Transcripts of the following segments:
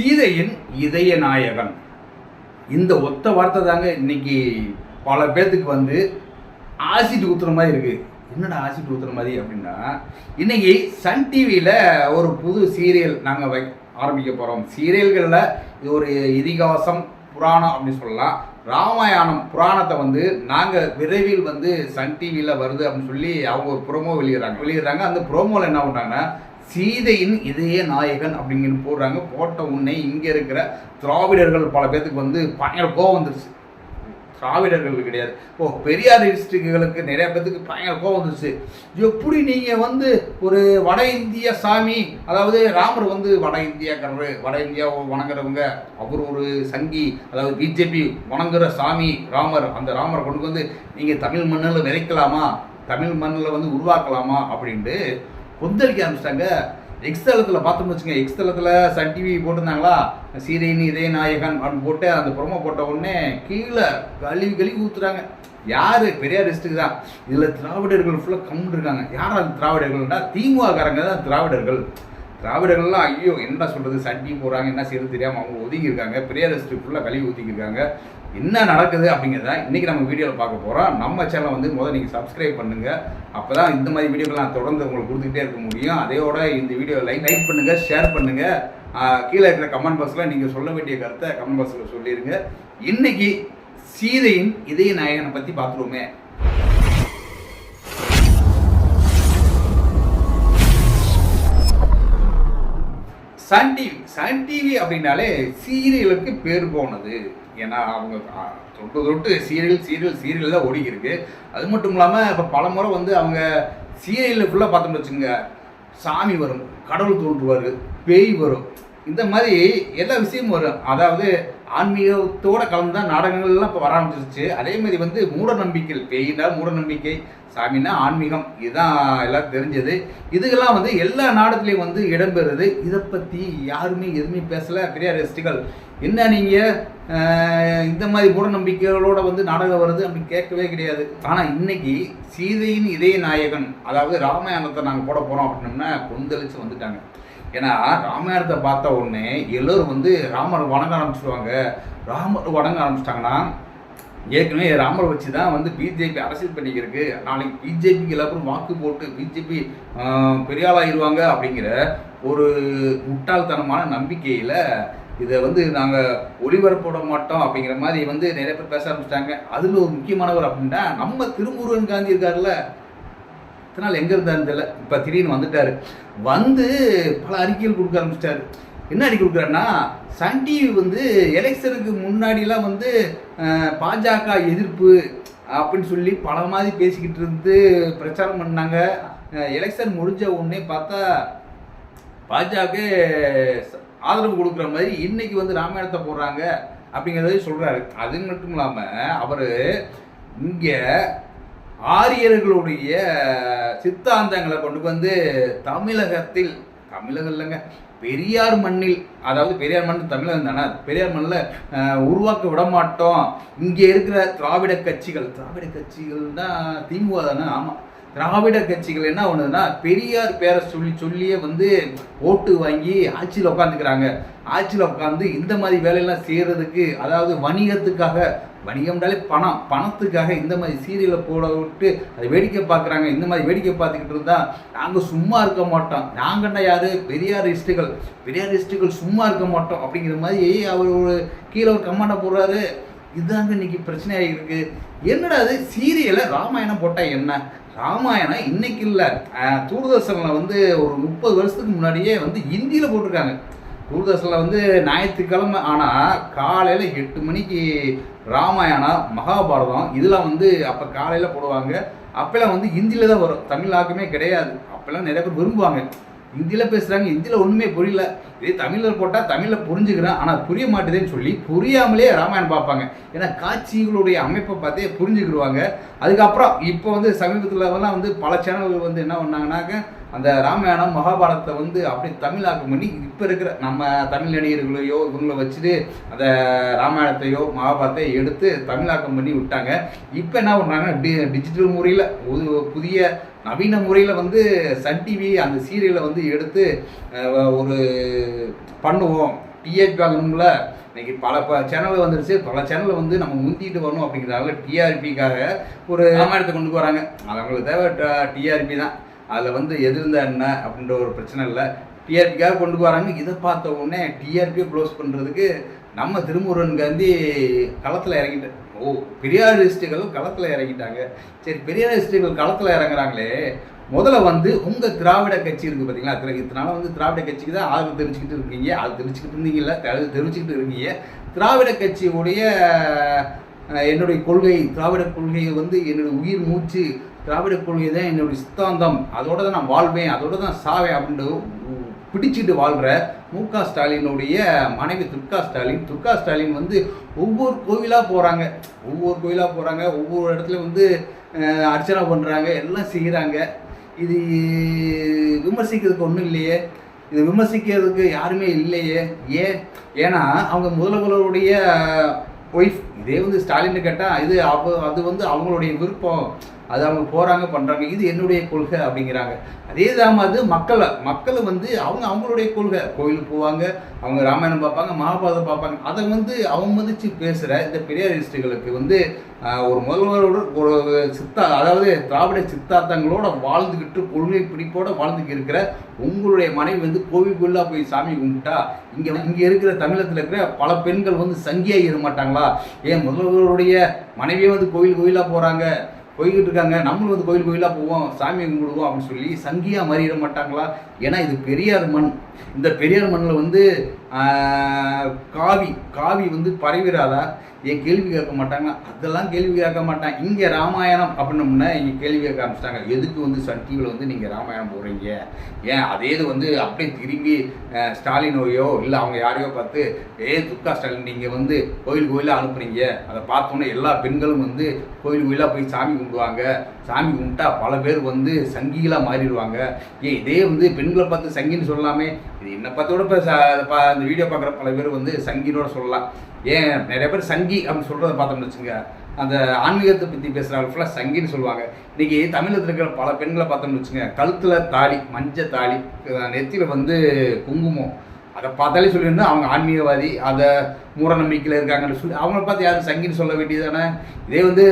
சீதையின் இதய நாயகன். இந்த ஒத்த வார்த்தை தாங்க இன்னைக்கு பல பேர்த்துக்கு வந்து ஆசிட் ஊத்துற மாதிரி இருக்கு. என்னடா ஆசிட் ஊத்துற மாதிரி அப்படின்னா இன்னைக்கு சன் டிவியில் ஒரு புது சீரியல் நாங்கள் வை ஆரம்பிக்க போகிறோம் சீரியல்களில் இது ஒரு இதிகாசம் புராணம் அப்படின்னு சொல்லலாம். ராமாயணம் புராணத்தை வந்து நாங்கள் விரைவில் வந்து சன் டிவியில் வருது அப்படின்னு சொல்லி அவங்க ஒரு ப்ரோமோ வெளியிடுறாங்க. வெளியிடுறாங்க. அந்த ப்ரோமோவில் என்ன பண்ணுறாங்கன்னா சீதையின் இதய நாயகன் அப்படிங்கன்னு போடுறாங்க. போட்ட உடனே இங்கே இருக்கிற திராவிடர்கள் பல பேர்த்துக்கு வந்து பயங்கர கோவம் வந்துருச்சு. திராவிடர்கள் கிடையாது. ஓ பெரியார் டிஸ்ட்ரிக்டுகளுக்கு நிறைய பேர்த்துக்கு பயங்கர கோவம் வந்துருச்சு. எப்படி நீங்கள் வந்து ஒரு வட இந்திய சாமி அதாவது ராமர் வந்து வட இந்தியாக்காரரு வட இந்தியா வணங்குறவங்க அவர் ஒரு சங்கி அதாவது பிஜேபி வணங்குற சாமி ராமர் அந்த ராமரை கொண்டு வந்து நீங்கள் தமிழ் மண்ணில் விதைக்கலாமா? தமிழ் மண்ணில் வந்து உருவாக்கலாமா? அப்படின்ட்டு கொந்தளிக்க ஆரம்பிச்சிட்டாங்க. எக்ஸ்தலத்தில் பார்த்தோம்னு வச்சுங்க எக்ஸ்தலத்தில் சன் டிவி போட்டிருந்தாங்களா? சீதையின் இதய நாயகன் அப்படின்னு போட்டு அந்த ப்ரோமோ போட்ட உடனே கீழே கழுவி கழுவி ஊத்துறாங்க. யார்? பெரியார் தான். இதில் திராவிடர்கள் ஃபுல்லாக கம்முன்னு இருக்காங்க. யார் அந்த திராவிடர்கள்னா திமுககாரங்க தான் திராவிடர்கள். திராவிடர்கள்லாம் ஐயோ என்ன சொல்கிறது சன் டிவி போகிறாங்க என்ன செய்யறது தெரியாமல் அவங்க ஒதுங்கியிருக்காங்க. பெரியார் ஃபுல்லாக கழுவி ஊற்றிக்கிருக்காங்க என்ன நடக்குது அப்படிங்கிறத இன்றைக்கி நம்ம வீடியோவில் பார்க்க போகிறோம் நம்ம சேனலை வந்து முதல்ல நீங்கள் சப்ஸ்கிரைப் பண்ணுங்கள் அப்போ தான் இந்த மாதிரி வீடியோக்கெல்லாம் நான் தொடர்ந்து உங்களுக்கு கொடுத்துக்கிட்டே இருக்க முடியும். அதையோட இந்த வீடியோ லைக் லைக் பண்ணுங்கள் ஷேர் பண்ணுங்கள் கீழே இருக்கிற கமெண்ட் பாக்ஸில் நீங்கள் சொல்ல வேண்டிய கருத்தை கமெண்ட் பாக்ஸில் சொல்லிடுங்க இன்னைக்கு சீதையின் இதய நாயகனை பற்றி பார்த்துருவோமே. சன் டிவி சன் டிவி அப்படின்னாலே சீரியலுக்கு பேர் போனது. ஏன்னா அவங்க தொட்டு தொட்டு சீரியல் சீரியல் சீரியல் தான் ஓடிக்கிருக்கு இருக்கு. அது மட்டும் இல்லாமல் இப்போ பல முறை வந்து அவங்க சீரியலில் ஃபுல்லாக பார்த்தோம்னு வச்சுங்க சாமி வரும் கடவுள் தோன்றுவார் பேய் வரும். இந்த மாதிரி எல்லா விஷயமும் வரும். அதாவது ஆன்மீகத்தோட கலந்து தான் நாடகங்கள்லாம் இப்போ வர ஆரம்பிச்சிருச்சு. அதே மாதிரி வந்து மூட நம்பிக்கைகள் பேய்னா மூட நம்பிக்கை சாமின்னா ஆன்மீகம். இதுதான் எல்லாம் தெரிஞ்சது. இதுக்கெல்லாம் வந்து எல்லா நாடகத்துலேயும் வந்து இடம்பெறுது. இதை பற்றி யாருமே எதுவுமே பேசலை. பெரியார் எஸ்டிகள் என்ன நீங்கள் இந்த மாதிரி மூட நம்பிக்கைகளோட வந்து நாடகம் வருது அப்படின்னு கேட்கவே கிடையாது. ஆனால் இன்னைக்கு சீதையின் இதய நாயகன் அதாவது ராமாயணத்தை நாங்கள் போட போகிறோம் அப்படின்னோம்னா கொந்தளிச்சு வந்துட்டாங்க. ஏன்னா ராமாயணத்தை பார்த்த உடனே எல்லோரும் வந்து ராமர் வணங்க ஆரம்பிச்சிடுவாங்க ராமர் வணங்க ஆரம்பிச்சிட்டாங்கன்னா ஏற்கனவே ராமரை வச்சு தான் வந்து பிஜேபி அரசியல் பண்ணிக்கிறதுக்கு நாளைக்கு பிஜேபிக்கு எல்லாரும் வாக்கு போட்டு பிஜேபி பெரியாளாயிருவாங்க அப்படிங்கிற ஒரு முட்டாள்தனமான நம்பிக்கையில் இதை வந்து நாங்கள் ஒளிபரப்போட மாட்டோம் அப்படிங்கிற மாதிரி வந்து நிறைய பேர் பேச ஆரம்பிச்சிட்டாங்க. அதில் ஒரு முக்கியமானவர் அப்படின்னா நம்ம திருமுருகன் காந்தி இருக்கார்ல இத்தனை நாள் எங்கே இருந்தாருன்னு தெரியல. இப்போ திடீர்னு வந்துட்டார். வந்து பல அறிக்கைகள் கொடுக்க ஆரம்பிச்சிட்டாரு. என்ன அறிக்கை கொடுக்குறாருன்னா சன் டிவி வந்து எலெக்ஷனுக்கு முன்னாடிலாம் வந்து பாஜக எதிர்ப்பு அப்படின்னு சொல்லி பல மாதிரி பேசிக்கிட்டு இருந்து பிரச்சாரம் பண்ணாங்க. எலெக்ஷன் முடிஞ்ச உடனே பார்த்தா பாஜக ஆதரவு கொடுக்குற மாதிரி இன்னைக்கு வந்து ராமாயணத்தை போடுறாங்க அப்படிங்கிறத சொல்கிறாரு அது மட்டும் இல்லாமல் அவர் இங்கே ஆரியர்களுடைய சித்தாந்தங்களை கொண்டு வந்து தமிழகத்தில் தமிழகம் இல்லைங்க பெரியார் மண்ணில் அதாவது பெரியார் மண் தமிழகம் தானே பெரியார் மண்ணில் உருவாக்க விட மாட்டோம் இங்கே இருக்கிற திராவிட கட்சிகள் திராவிட கட்சிகள் தான் திமுக தானே ஆமாம் திராவிட கட்சிகள் என்ன ஒன்றுனா பெரியார் பேரை சொல்லி சொல்லியே வந்து ஓட்டு வாங்கி ஆட்சியில் உட்காந்துக்கிறாங்க ஆட்சியில் உட்காந்து இந்த மாதிரி வேலையெல்லாம் செய்கிறதுக்கு அதாவது வணிகத்துக்காக வணிகம்னாலே பணம். பணத்துக்காக இந்த மாதிரி சீரியலை போட விட்டு அதை வேடிக்கை பார்க்குறாங்க இந்த மாதிரி வேடிக்கை பார்த்துக்கிட்டு இருந்தால் நாங்கள் சும்மா இருக்க மாட்டோம். நாங்கள்னா யார்? பெரியார் இஸ்டுகள் பெரியார் இஸ்டுகள் சும்மா இருக்க மாட்டோம் அப்படிங்கிற மாதிரி அவர் ஒரு கீழே ஒரு கமெண்டை போடுறாரு. இதுதாங்க இன்னைக்கு பிரச்சனையாக இருக்குது என்னடா அது சீரியலை ராமாயணம் போட்டால் என்ன? ராமாயணம் இன்னைக்கு இல்லை. தூர்தர்ஷனில் வந்து ஒரு முப்பது வருஷத்துக்கு முன்னாடியே வந்து ஹிந்தியில் போட்டிருக்காங்க. தூர்தர்ஷனில் வந்து ஞாயிற்றுக்கிழமை ஆனால் காலையில் எட்டு மணிக்கு ராமாயணம் மகாபாரதம் இதெல்லாம் வந்து அப்போ காலையில் போடுவாங்க. அப்போல்லாம் வந்து ஹிந்தியில் தான் வரும் தமிழாக்குமே கிடையாது. அப்போல்லாம் நிறைய பேர் விரும்புவாங்க. ஹிந்தியில் பேசுகிறாங்க ஹிந்தியில் ஒன்றுமே புரியல. இதே தமிழில் போட்டால் தமிழில் புரிஞ்சுக்கிறேன். ஆனால் புரிய மாட்டேதுன்னு சொல்லி புரியாமலே ராமாயணம் பார்ப்பாங்க. ஏன்னா காட்சிகளுடைய அமைப்பை பார்த்தே புரிஞ்சுக்கிடுவாங்க. அதுக்கப்புறம் இப்போ வந்து சமீபத்தில்லாம் வந்து பல சேனல்கள் வந்து என்ன பண்ணாங்கன்னாக்க அந்த ராமாயணம் மகாபாரதத்தை வந்து அப்படியே தமிழாக்கம் பண்ணி இப்போ இருக்கிற நம்ம தமிழ் நடிகர்களையோ இவங்கள வச்சுட்டு அந்த ராமாயணத்தையோ மகாபாரத்தையோ எடுத்து தமிழாக்கம் பண்ணி விட்டாங்க. இப்போ என்ன பண்ணுறாங்க டி டிஜிட்டல் முறையில் ஒரு புதிய நவீன முறையில் வந்து சன் டிவி அந்த சீரியலை வந்து எடுத்து ஒரு பண்ணுவோம். டிஆர்பி ஆகணும்ல இன்னைக்கு பல ப சேனல் வந்துருச்சு. பல சேனலில் வந்து நம்ம முந்திட்டு வரணும் அப்படிங்கிறதால டிஆர்பிக்காக ஒரு ராமாயணத்தை கொண்டு அது அவங்களுக்கு தேவை டிஆர்பி தான். அதில் வந்து எது இருந்தா என்ன அப்படின்ற ஒரு பிரச்சனை இல்லை. டிஆர்பிக்காக கொண்டு வராங்க இதை பார்த்த உடனே டிஆர்பியை க்ளோஸ் பண்ணுறதுக்கு நம்ம திருமுருகன் காந்தி களத்தில் இறங்கிட்டு ஓ பெரியாரிஸ்டுகள் களத்தில் இறங்கிட்டாங்க. சரி பெரியாரிஸ்டுகள் களத்தில் இறங்குறாங்களே. முதல்ல வந்து உங்கள் திராவிட கட்சி இருக்குது பார்த்தீங்களா திரு இதனால வந்து திராவிட கட்சிக்கு தான் ஆதரவு தெரிவிச்சுக்கிட்டு இருக்கீங்க. அது தெரிவிச்சுக்கிட்டு இருந்தீங்களா தெரி- தெரிவிச்சுக்கிட்டு இருக்கீங்க. திராவிட கட்சியுடைய என்னுடைய கொள்கை திராவிட கொள்கையை வந்து என்னுடைய உயிர் மூச்சு திராவிட கொள்கை தான் என்னுடைய சித்தாந்தம். அதோட தான் நான் வாழ்வேன் அதோட தான் சாவேன் அப்படின்ட்டு பிடிச்சிட்டு வாழ்கிற மு க ஸ்டாலினுடைய மனைவி துர்கா ஸ்டாலின். துர்கா ஸ்டாலின் வந்து ஒவ்வொரு கோவிலாக போகிறாங்க ஒவ்வொரு கோவிலாக போகிறாங்க ஒவ்வொரு இடத்துல வந்து அர்ச்சனை பண்ணுறாங்க எல்லாம் செய்கிறாங்க இது விமர்சிக்கிறதுக்கு ஒன்றும் இல்லையே. இது விமர்சிக்கிறதுக்கு யாருமே இல்லையே. ஏன்? ஏன்னா அவங்க முதல்வருடைய ஒய்ஃப் இதே வந்து ஸ்டாலின் கேட்டால் இது அவ அது வந்து அவங்களுடைய விருப்பம். அது அவங்க போகிறாங்க பண்ணுறாங்க இது என்னுடைய கொள்கை அப்படிங்கிறாங்க. அதே தான் மாதிரி மக்களை மக்களை வந்து அவங்க அவங்களுடைய கொள்கை. கோயிலுக்கு போவாங்க அவங்க ராமாயணம் பார்ப்பாங்க மகாபாரதம் பார்ப்பாங்க. அதை வந்து அவங்க மதித்து பேசுகிற இந்த பெரியாரிஸ்டுகளுக்கு வந்து ஒரு முதல்வரோட ஒரு சித்தா அதாவது திராவிட சித்தார்த்தங்களோட வாழ்ந்துக்கிட்டு கொள்கை பிடிப்போடு வாழ்ந்துக்கு இருக்கிற உங்களுடைய மனைவி வந்து கோவிலுக்குள்ளா போய் சாமி கும்பிட்டா இங்கே இங்கே இருக்கிற தமிழகத்தில் இருக்கிற பல பெண்கள் வந்து சங்கியாக இருமாட்டாங்களா மாட்டாங்களா? ஏன் முதல்வருடைய மனைவியே வந்து கோவில் கோயிலாக போகிறாங்க போய்கிட்டு இருக்காங்க நம்மளும் வந்து கோயில் கோயிலாக போவோம் சாமி கும்பிடுவோம் அப்படின்னு சொல்லி சங்கியாக மாறிட மாட்டாங்களா? ஏன்னா இது பெரியார் மண். இந்த பெரியார் மண்ணில் வந்து காவி காவி வந்து பரவிடாதா ஏன் கேள்வி கேட்க மாட்டாங்க? அதெல்லாம் கேள்வி கேட்க மாட்டாங்க இங்கே ராமாயணம் அப்படின்னோம்னா இங்கே கேள்வி கேட்க ஆரம்பிச்சிட்டாங்க. எதுக்கு வந்து சன் டிவியில் வந்து நீங்கள் ராமாயணம் போடுறீங்க? ஏன் அதே இது வந்து அப்படியே திரும்பி ஸ்டாலினோயோ இல்லை அவங்க யாரையோ பார்த்து ஏ துர்கா ஸ்டாலின் நீங்கள் வந்து கோயில் கோயிலாக அனுப்புறீங்க? அதை பார்த்தோன்னே எல்லா பெண்களும் வந்து கோயில் கோயிலாக போய் சாமி கும்பிடுவாங்க. சாமி கும்பிட்டா பல பேர் வந்து சங்கிகளாக மாறிடுவாங்க. ஏன் இதே வந்து பெண்களை பார்த்து சங்கின்னு சொல்லலாமே? இது என்னை பார்த்தோட இப்போ அந்த வீடியோ பார்க்குற பல பேர் வந்து சங்கினோட சொல்லலாம். ஏன் நிறைய பேர் சங்கி அப்படின்னு சொல்கிறத பார்த்தோம்னு வச்சுங்க அந்த ஆன்மீகத்தை பற்றி பேசுகிறவங்க ஃபுல்லாக சங்கின்னு சொல்லுவாங்க. இன்றைக்கி தமிழகத்தில் இருக்கிற பல பெண்களை பார்த்தோம்னு வச்சுங்க கழுத்தில் தாலி மஞ்சள் தாலி நெத்தியில் வந்து குங்குமம். அதை பார்த்தாலே சொல்லியிருந்தா அவங்க ஆன்மீகவாதி அதை மூட நம்பிக்கையில் இருக்காங்கன்னு சொல்லி அவங்கள பார்த்து யாரும் சங்கின்னு சொல்ல வேண்டியதானே இதே வந்து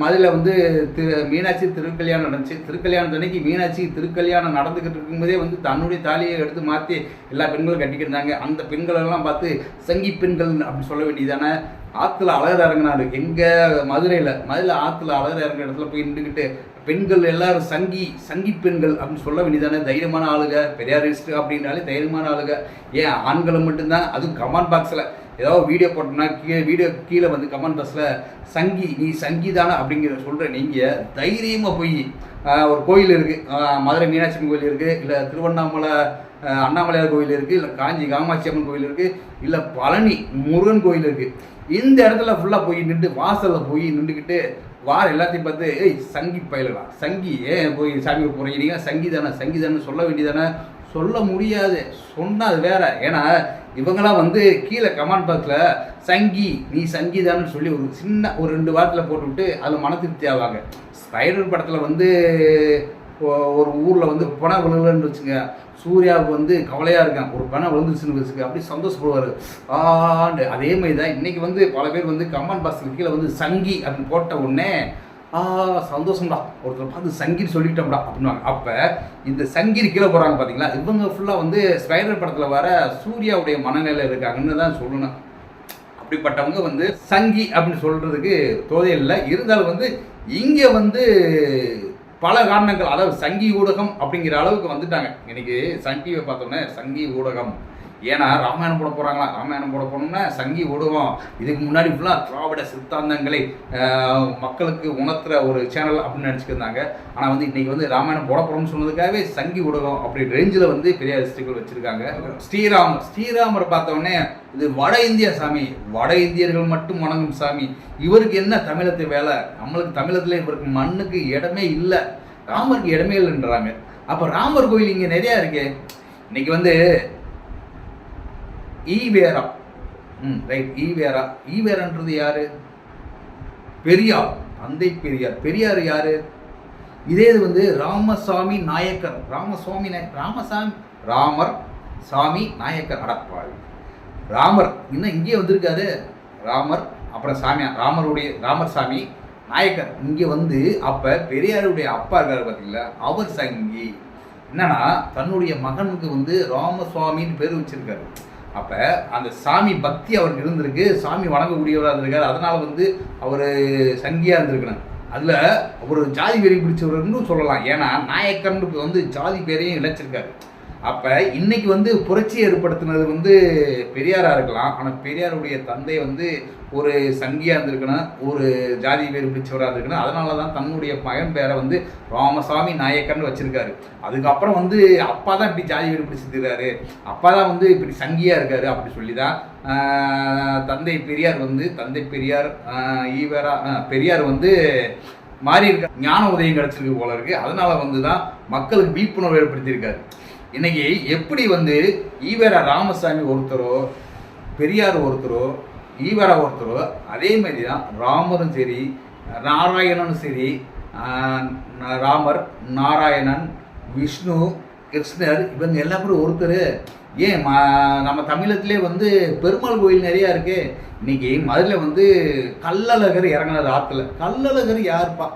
மதுரையில் வந்து திரு மீனாட்சி திருக்கல்யாணம் நடந்துச்சு. திருக்கல்யாணம் அன்னைக்கு மீனாட்சி திருக்கல்யாணம் நடந்துக்கிட்டு இருக்கும்போதே வந்து தன்னுடைய தாலியை எடுத்து மாற்றி எல்லா பெண்களும் கட்டிக்கிட்டு இருந்தாங்க அந்த பெண்களெல்லாம் பார்த்து சங்கி பெண்கள் அப்படின்னு சொல்ல வேண்டியதானே ஆற்றுல அழகர் இறங்கினாரு. எங்கே மதுரையில் மதுரையில் ஆற்றுல அழகர் இறங்குற இடத்துல போய் நின்றுக்கிட்டு பெண்கள் எல்லாரும் சங்கி சங்கி பெண்கள் அப்படின்னு சொல்ல வேண்டியதானே? தைரியமான ஆளுங்க பெரியாரிஸ்ட் அப்படின்னாலே தைரியமான ஆளுங்க ஏன்? ஆண்களை மட்டும்தான்? அதுவும் கமெண்ட் பாக்ஸில் ஏதாவது வீடியோ போட்டோம்னா கீழே வீடியோ கீழே வந்து கமெண்ட் பாக்ஸில் சங்கி நீ சங்கி தானே அப்படிங்கிற சொல்கிற நீங்கள் தைரியமாக போய் ஒரு கோயில் இருக்குது மதுரை மீனாட்சி அம்மன் கோயில் இருக்குது இல்லை திருவண்ணாமலை அண்ணாமலையார் கோயில் இருக்குது இல்லை காஞ்சி காமாட்சி அம்மன் கோயில் இருக்குது இல்லை பழனி முருகன் கோயில் இருக்குது இந்த இடத்துல ஃபுல்லாக போய் நின்று வாசலில் போய் நின்றுக்கிட்டு வார எல்லாத்தையும் பார்த்து ஏய் சங்கி பயிலலாம் சங்கி ஏன் போய் சாமி போகிறீங்க சங்கி தானே சங்கி தானே சொல்ல வேண்டியதானே? சொல்ல முடியாது. சொன்னால் அது வேற. ஏன்னா இவங்களாம் வந்து கீழே கமெண்ட் பாக்ஸில் சங்கி நீ சங்கீதான்னு சொல்லி ஒரு சின்ன ஒரு ரெண்டு வாரத்தில் போட்டுவிட்டு அதில் மன திருப்தி ஆவாங்க. ஸ்பைடர் படத்தில் வந்து ஒரு ஊரில் வந்து பணம் விழுகலன்னு வச்சுங்க சூர்யாவுக்கு வந்து கவலையாக இருக்கான். ஒரு பணம் விழுந்துச்சுன்னு வச்சுக்க அப்படி சந்தோஷப்படுவார். ஆண்டு அதே மாதிரி தான் இன்றைக்கி வந்து பல பேர் வந்து கமெண்ட் பாக்ஸில் கீழே வந்து சங்கி அப்படின்னு போட்ட உடனே ஆ சந்தோஷம்டா. ஒருத்தர் பார்த்து சங்கின்னு சொல்லிட்டோம்டா அப்படின்னு அப்போ இந்த சங்கி கீழே போகிறாங்க பார்த்தீங்களா இவங்க ஃபுல்லாக வந்து ஸ்பைடர் படத்தில் வர சூர்யாவுடைய மனநிலை இருக்காங்கன்னு தான் சொல்லணும். அப்படிப்பட்டவங்க வந்து சங்கி அப்படின்னு சொல்கிறதுக்கு தோதையில் இல்லை. இருந்தாலும் வந்து இங்கே வந்து பல காரணங்கள். அதாவது சங்கி ஊடகம் அப்படிங்கிற அளவுக்கு வந்துட்டாங்க. இன்னைக்கு சங்கியை பார்த்தோன்னே சங்கி ஊடகம். ஏன்னா ராமாயணம் போட போகிறாங்களா ராமாயணம் போட போனோம்னா சங்கி ஊடகம் இதுக்கு முன்னாடி ஃபுல்லாக திராவிட சித்தாந்தங்களை மக்களுக்கு உணர்த்துற ஒரு சேனல் அப்படின்னு நினச்சிக்கிருந்தாங்க. ஆனால் வந்து இன்றைக்கி வந்து ராமாயணம் போட போகிறோம்னு சொன்னதுக்காகவே சங்கி ஊடகம் அப்படி ரேஞ்சில் வந்து பெரிய ரிஸ்டுகள் வச்சுருக்காங்க. ஸ்ரீராம் ஸ்ரீராமர் பார்த்தோன்னே இது வட இந்திய சாமி வட இந்தியர்கள் மட்டும் வணங்கும் சாமி. இவருக்கு என்ன தமிழத்து வேலை? நம்மளுக்கு தமிழத்தில் இவருக்கு மண்ணுக்கு இடமே இல்லை. ராமருக்கு இடமே இல்லைன்றாங்க. அப்போ ராமர் கோயில் இங்கே நிறையா இருக்கு. இன்னைக்கு வந்து ஈவேரா. ம் ரைட் ஈவேரா. ஈவேரான்றது யாரு? பெரியார் தந்தை பெரியார். பெரியார் யாரு? இதே இது வந்து ராமசாமி நாயக்கர். ராமசுவாமி நாய ராமசாமி ராமர் சாமி நாயக்கர் அடப்பாவி. ராமர் இன்னும் இங்கேயே வந்திருக்காரு. ராமர் அப்புறம் சாமியார் ராமருடைய ராமர் சாமி நாயக்கர். இங்கே வந்து அப்போ பெரியாருடைய அப்பா இருக்காரு பார்த்தீங்களா அவர் சங்கி. என்னன்னா தன்னுடைய மகனுக்கு வந்து ராமசுவாமின்னு பேர் வச்சிருக்காரு. அப்போ அந்த சாமி பக்தி அவருக்கு இருந்திருக்கு. சாமி வணங்கக்கூடியவராக இருந்திருக்காரு. அதனால் வந்து அவர் சங்கியாக இருந்திருக்கணும். அதில் ஒரு ஜாதி பேரை பிடிச்சவர்னு சொல்லலாம். ஏன்னா நாயக்கர்னு வந்து ஜாதி பேரையும் இழைச்சிருக்காரு. அப்போ இன்னைக்கு வந்து புரட்சி ஏற்படுத்தினது வந்து பெரியாரா இருக்கலாம். ஆனால் பெரியாருடைய தந்தை வந்து ஒரு சங்கியாக இருந்திருக்கணும் ஒரு ஜாதி பேர் பிடிச்சவராக இருந்திருக்கணும். அதனால தான் தன்னுடைய மகன் பேரை வந்து ராமசாமி நாயக்கன்னு வச்சிருக்காரு. அதுக்கப்புறம் வந்து அப்பா தான் இப்படி ஜாதி பேர் பிடிச்சிருக்காரு அப்பா தான் வந்து இப்படி சங்கியாக இருக்காரு அப்படி சொல்லி தான் தந்தை பெரியார் வந்து தந்தை பெரியார் ஈவரா பெரியார் வந்து மாறி இருக்க ஞான உதயம் கிடைச்சிருக்கு போல இருக்கு. அதனால வந்து தான் மக்களுக்கு விழிப்புணர்வு ஏற்படுத்தியிருக்காரு. இன்னைக்கு எப்படி வந்து ஈவேரா ராமசாமி ஒருத்தரோ பெரியார் ஒருத்தரோ ஈவேரா ஒருத்தரோ அதே மாதிரி தான் ராமரும் சரி நாராயணனும் சரி ராமர் நாராயணன் விஷ்ணு கிருஷ்ணர் இவங்க எல்லாரும் ஒருத்தர். ஏன் ம- நம்ம தமிழத்திலே வந்து பெருமாள் கோயில் நிறையா இருக்கு. இன்னைக்கு மதுரில் வந்து கல்லழகர் இறங்கினார் ஆற்றுல கல்லழகர் யாருப்பா?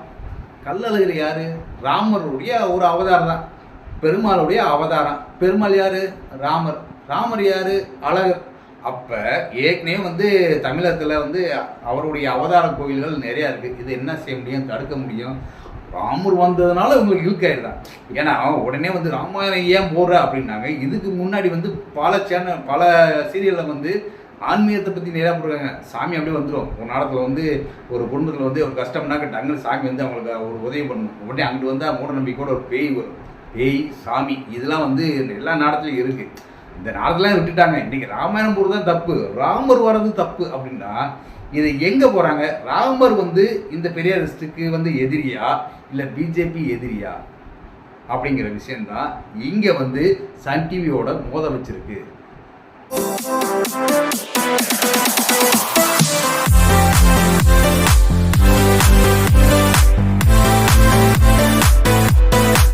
கல்லழகர் யார்? ராமருடைய ஒரு அவதாரம் தான். பெருமாளுடைய அவதாரம். பெருமாள் யாரு? ராமர். ராமர் யாரு? அழகர். அப்ப ஏற்கனவே வந்து தமிழகத்துல வந்து அவருடைய அவதார கோயில்கள் நிறைய இருக்கு. இது என்ன செய்ய முடியும்? தடுக்க முடியும்? ராமர் வந்ததுனால உங்களுக்கு இழுக்காயிருதான் ஏன்னா உடனே வந்து ராமாயணம் ஏன் போடுற அப்படின்னாங்க. இதுக்கு முன்னாடி வந்து பல சேனல் பல சீரியலில் வந்து ஆன்மீகத்தை பற்றி நிறையா போடுறாங்க சாமி அப்படியே வந்துடும் ஒரு நாளத்தில் வந்து ஒரு குடும்பத்தில் வந்து ஒரு கஷ்டம்னாக்க டங்குன்னு சாமி வந்து அவங்களுக்கு ஒரு உதவி பண்ணணும் உடனே அங்கிட்டு வந்து மூட நம்பிக்கையோட ஒரு பேய் வரும். பேய் சாமி இதெல்லாம் வந்து எல்லா நாடத்துலையும் இருக்கு. இந்த நாடத்தெல்லாம் விட்டுட்டாங்க. இன்னைக்கு ராமாயணம் போகிறது தான் தப்பு. ராமர் வர்றது தப்பு அப்படின்னா இது எங்கே போகிறாங்க ராமர் வந்து இந்த பெரியாரிஸ்டுக்கு வந்து எதிரியா? இல்லை பிஜேபி எதிரியா? அப்படிங்கிற விஷயம்தான் இங்கே வந்து சன் டிவியோட மோத வச்சிருக்கு.